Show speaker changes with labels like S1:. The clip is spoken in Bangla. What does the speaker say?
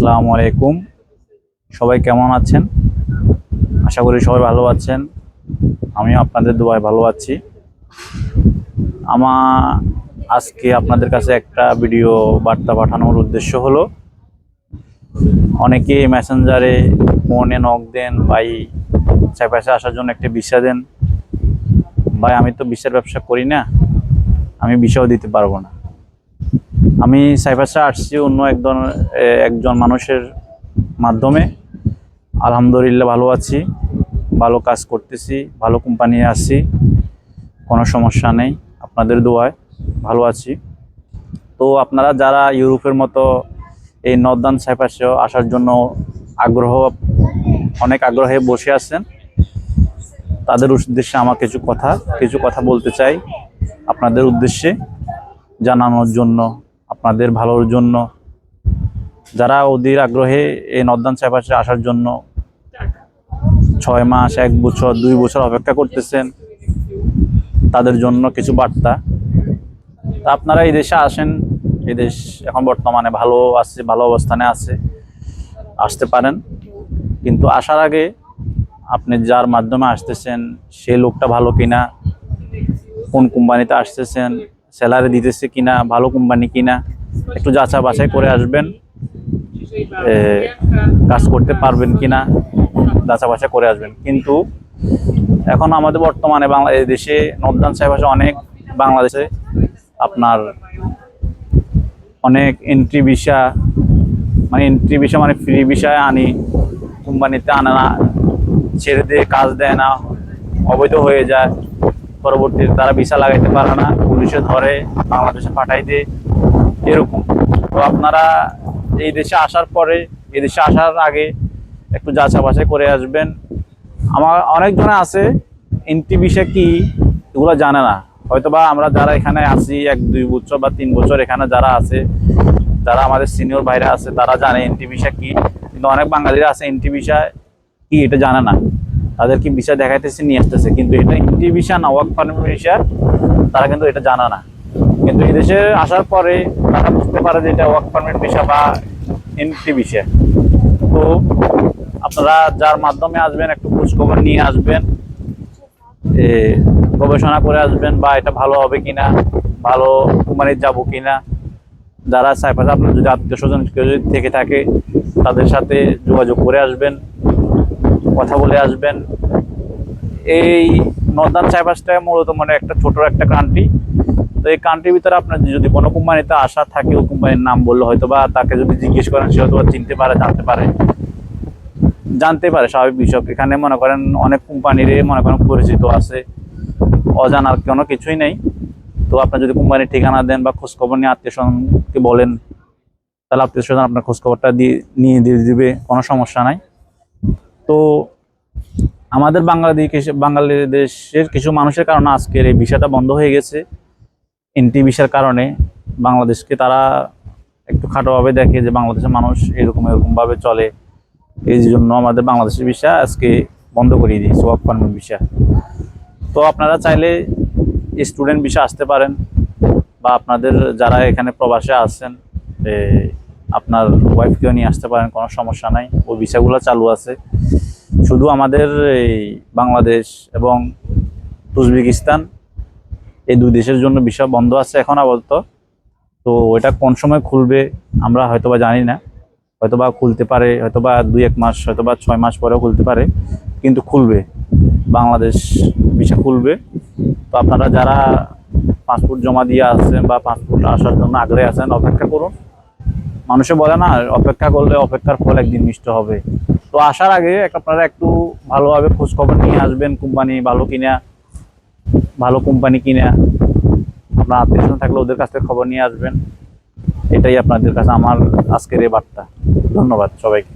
S1: আসসালামু আলাইকুম। সবাই কেমন আছেন? আশা করি সবাই ভালো আছেন। আমিও আপনাদের দুয়ায় ভালো আছি। আমার আজকে আপনাদের কাছে একটা ভিডিও বার্তা পাঠানোর উদ্দেশ্য হলো অনেকে মেসেঞ্জারে ফোনে নক দেন, ভাই চারপাশে আসার জন্য একটা ভিসা দেন। ভাই, আমি তো ভিসার ব্যবসা করি না, আমি ভিসাও দিতে পারব না। আমি সাইপ্রাসে আসছি অন্য একজন একজন মানুষের মাধ্যমে। আলহামদুলিল্লাহ ভালো আছি, ভালো কাজ করতেছি, ভালো কোম্পানি আছি, কোনো সমস্যা নেই, আপনাদের দোয়ায় ভালো আছি। তো আপনারা যারা ইউরোপের মতো এই নর্দার্ন সাইপ্রাসেও আসার জন্য আগ্রহ, অনেক আগ্রহে বসে আছেন, তাদের উদ্দেশ্যে আমার কিছু কথা কিছু কথা বলতে চাই আপনাদের উদ্দেশ্যে জানানোর জন্য। আপনাদের ভালোর জন্য। যারা অধীর আগ্রহে এই নর্দার্ন সাইপ্রাসে আসার জন্য ছয় মাস, এক বছর, দুই বছর অপেক্ষা করতেছেন, তাদের জন্য কিছু বার্তা। তা আপনারা এই দেশে আসেন, এই দেশ এখন বর্তমানে ভালো আছে, ভালো অবস্থানে আছে, আসতে পারেন। কিন্তু আসার আগে আপনি যার মাধ্যমে আসতেছেন সেই লোকটা ভালো কিনা, কোন কোম্পানিতে আসতেছেন স্যালারি দিতেছে কিনা, ভালো কোম্পানি কিনা, একটু যাচা বাছাই করে আসবেন কাজ করতে পারবেন কিনা, যাচা বাছাই করে আসবেন। কিন্তু এখন আমাদের বর্তমানে বাংলা, এই দেশে নর্দার্ন সাহেব অনেক, বাংলাদেশে আপনার অনেক এন্ট্রি ভিসা মানে এন্ট্রি ভিসা মানে ফ্রি ভিসায় আনি, কোম্পানিতে আনে না ছেড়ে দিয়ে কাজ দেয় না, অবৈধ হয়ে যায়। পরবর্তীতে তারা ভিসা লাগাইতে পারে না, পুলিশে ধরে বাংলাদেশে পাঠাই দেয়, এরকম। তো আপনারা এই দেশে আসার পরে, এই দেশে আসার আগে একটু যাচা বাছাই করে আসবেন। আমার অনেকজনে আছে এন্ট্রি ভিসা কি, এগুলো জানে না। হয়তোবা আমরা যারা এখানে আছি, এক, দুই বছর বা তিন বছর এখানে যারা আছে, যারা আমাদের সিনিয়র ভাইরা আছে, তারা জানে এন্ট্রি ভিসা কি। কিন্তু অনেক বাঙালিরা আছে এন্ট্রি ভিসা কি, এটা জানে না। তাদের কি ভিসা দেখাইতেছে, নিয়ে আসতেছে। কিন্তু এটা এন্ট্রি ভিসা না ওয়ার্ক পারমিট ভিসা তারা কিন্তু এটা জানা না। কিন্তু এই দেশে আসার পরে তারা বুঝতে পারে যে এটা ওয়ার্ক পারমিট ভিসা বা এন্ট্রি ভিসা তো আপনারা যার মাধ্যমে আসবেন, একটু খোঁজখবর নিয়ে আসবেন গবেষণা করে আসবেন বা এটা ভালো হবে কিনা, ভালো কোম্পানির যাব কিনা। যারা সাইপাশে আপনার যদি আত্মীয় স্বজন কেউ যদি থেকে থাকে, তাদের সাথে যোগাযোগ করে আসবেন। কথা বলে আসবেন। এই নর্দার্ন সাইপাসটা মূলত মানে একটা ছোট একটা কান্ট্রি তো এই কান্ট্রির ভিতরে আপনার যদি কোনো কোম্পানিতে আসা থাকে, ওই কোম্পানির নাম বললে হয়তো বা তাকে যদি জিজ্ঞেস করেন, সে হয়তো চিনতে পারে, জানতে পারে। জানতে পারে, স্বাভাবিক বিষয়। এখানে মনে করেন অনেক কোম্পানির মনে করেন পরিচিত আছে। অজানার কোনো কিছুই নেই। তো আপনার যদি কোম্পানির ঠিকানা দেন বা খোঁজখবর নিয়ে আত্মীয় স্বজনকে বলেন, তাহলে আত্মীয় স্বজন আপনার খোঁজখবরটা দিয়ে, নিয়ে দিয়ে দিবে, কোনো সমস্যা নাই। তো আমাদের বাংলাদেশ বাংলাদেশের কিছু মানুষের কারণে আজকের এই বিষয়টা বন্ধ হয়ে গেছে। এনটি ভিসার কারণে বাংলাদেশকে তারা একটু খাটোভাবে দেখে যে বাংলাদেশের মানুষ এরকম এরকমভাবে চলে। এই জন্য আমাদের বাংলাদেশের ভিসা আজকে বন্ধ করিয়ে দিয়েছে ওয়ার্ক পারমিট ভিসা। তো আপনারা চাইলে স্টুডেন্ট ভিসা আসতে পারেন বা আপনাদের যারা এখানে প্রবাসে আছেন এ, আপনার ওয়াইফকেও নিয়ে আসতে পারেন, কোনো সমস্যা নাই। ওই ভিসাগুলো চালু আছে। শুধু আমাদের এই বাংলাদেশ এবং উজবেকিস্তান এই দুই দেশের জন্য ভিসা বন্ধ আছে এখন আপাতত। তো ওইটা কোন সময় খুলবে আমরা হয়তোবা জানি না। হয়তোবা খুলতে পারে, হয়তোবা দুই এক মাস, হয়তোবা ছয় মাস পরেও খুলতে পারে, কিন্তু খুলবে। বাংলাদেশ ভিসা খুলবে। তো আপনারা যারা পাসপোর্ট জমা দিয়ে আসছেন বা পাসপোর্ট আসার জন্য আগ্রহে আছেন, অপেক্ষা করুন। মানুষে বলে না, অপেক্ষা করলে অপেক্ষার ফল একদিন মিষ্ট হবে। তো আসার আগে আপনারা একটু ভালোভাবে খোঁজখবর নিয়ে আসবেন কোম্পানি ভালো কিনা, ভালো কোম্পানি কিনা। আপনার আত্মীয় স্বজন থাকলে ওদের কাছ থেকে খবর নিয়ে আসবেন। এটাই আপনাদের কাছে আমার আজকের এই বার্তা। ধন্যবাদ সবাইকে।